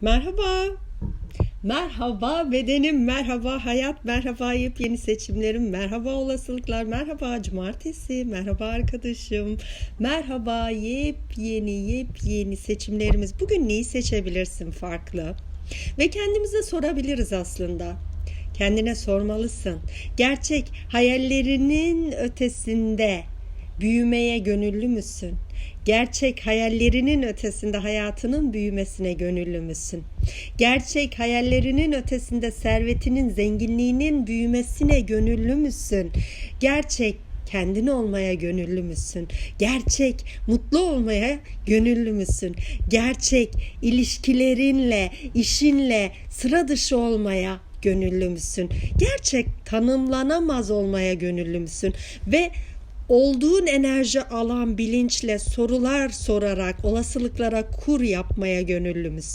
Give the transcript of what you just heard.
Merhaba. Merhaba bedenim, merhaba hayat, merhaba yepyeni seçimlerim, merhaba olasılıklar, merhaba cumartesi, merhaba arkadaşım, merhaba yepyeni yepyeni seçimlerimiz. Bugün neyi seçebilirsin farklı? Ve kendimize sorabiliriz aslında. Kendine sormalısın. Gerçek hayallerinin ötesinde büyümeye gönüllü müsün? Gerçek hayallerinin ötesinde hayatının büyümesine gönüllü müsün? Gerçek hayallerinin ötesinde servetinin, zenginliğinin büyümesine gönüllü müsün? Gerçek kendin olmaya gönüllü müsün? Gerçek mutlu olmaya gönüllü müsün? Gerçek ilişkilerinle, işinle sıra dışı olmaya gönüllü müsün? Gerçek tanımlanamaz olmaya gönüllü müsün? Ve olduğun enerji alan bilinçle sorular sorarak olasılıklara kur yapmaya gönüllü müsün?